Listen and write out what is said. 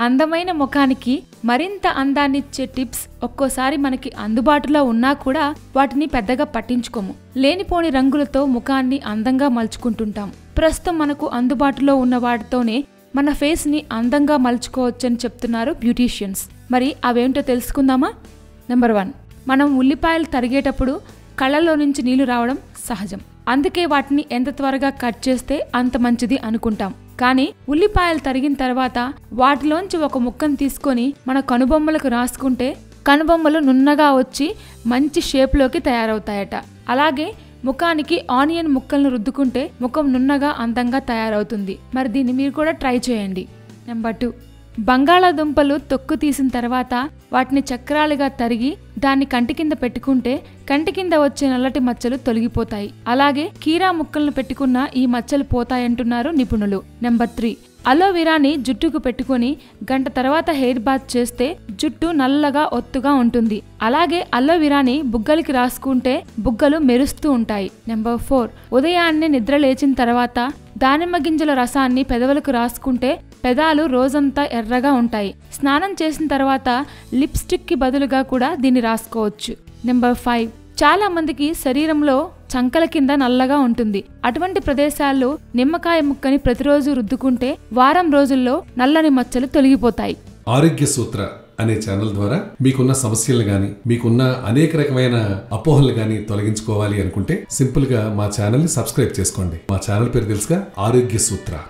అందమైన ముఖానికి మరింత అందాన్నిచ్చే టిప్స్ ఒక్కోసారి మనకి అందుబాటులో ఉన్నా కూడా వాటిని పెద్దగా పట్టించుకోము. లేనిపోని రంగులతో ముఖాన్ని అందంగా మలుచుకుంటుంటాం. ప్రస్తుతం మనకు అందుబాటులో ఉన్న వాటితోనే మన ఫేస్ని అందంగా మలుచుకోవచ్చని చెప్తున్నారు బ్యూటీషియన్స్. మరి అవేంటో తెలుసుకుందామా? Number one. మనం ఉల్లిపాయలు తరిగేటప్పుడు కళ్ళలో నుంచి నీళ్ళు రావడం సహజం. అందుకే వాటిని ఎంత త్వరగా కట్ చేస్తే అంత మంచిది అనుకుంటాం. కానీ ఉల్లిపాయలు తరిగిన తర్వాత వాటిలోంచి ఒక ముక్కను తీసుకొని మన కనుబొమ్మలకు రాసుకుంటే కనుబొమ్మలు నున్నగా వచ్చి మంచి షేప్లోకి తయారవుతాయట. అలాగే ముఖానికి ఆనియన్ ముక్కలను రుద్దుకుంటే ముఖం నున్నగా అందంగా తయారవుతుంది. మరి దీన్ని మీరు కూడా ట్రై చేయండి. Number two. బంగాళాదుంపలు తొక్కు తీసిన తర్వాత వాటిని చక్రాలుగా తరిగి దాన్ని కంటి కింద పెట్టుకుంటే కంటి కింద వచ్చే నల్లటి మచ్చలు తొలగిపోతాయి. అలాగే కీరా ముక్కలను పెట్టుకున్న ఈ మచ్చలు పోతాయంటున్నారు నిపుణులు. Number three. అలోవెరాని జుట్టుకు పెట్టుకొని గంట తర్వాత హెయిర్ బాత్ చేస్తే జుట్టు నల్లగా ఒత్తుగా ఉంటుంది. అలాగే అలోవెరాని బుగ్గలకి రాసుకుంటే బుగ్గలు మెరుస్తూ ఉంటాయి. Number four. ఉదయాన్నే నిద్ర లేచిన తర్వాత దానిమ్మ గింజల రసాన్ని పెదవులకు రాసుకుంటే పెదాలు రోజంతా ఎర్రగా ఉంటాయి. స్నానం చేసిన తర్వాత లిప్స్టిక్కి బదులుగా కూడా దీన్ని రాసుకోవచ్చు. Number five. చాలా మందికి శరీరంలో చంకల కింద నల్లగా ఉంటుంది. అటువంటి ప్రదేశాల్లో నిమ్మకాయ ముక్కని ప్రతిరోజు రుద్దుకుంటే వారం రోజుల్లో నల్లని మచ్చలు తొలగిపోతాయి. ఆరోగ్య సూత్ర అనే ఛానల్ ద్వారా మీకున్న సమస్యలు గాని మీకున్న అనేక రకమైన అపోహలు గాని తొలగించుకోవాలి అనుకుంటే సింపుల్గా మా ఛానల్ని సబ్స్క్రైబ్ చేసుకోండి. మా ఛానల్ పేరు తెలుసుగా ఆరోగ్య సూత్ర.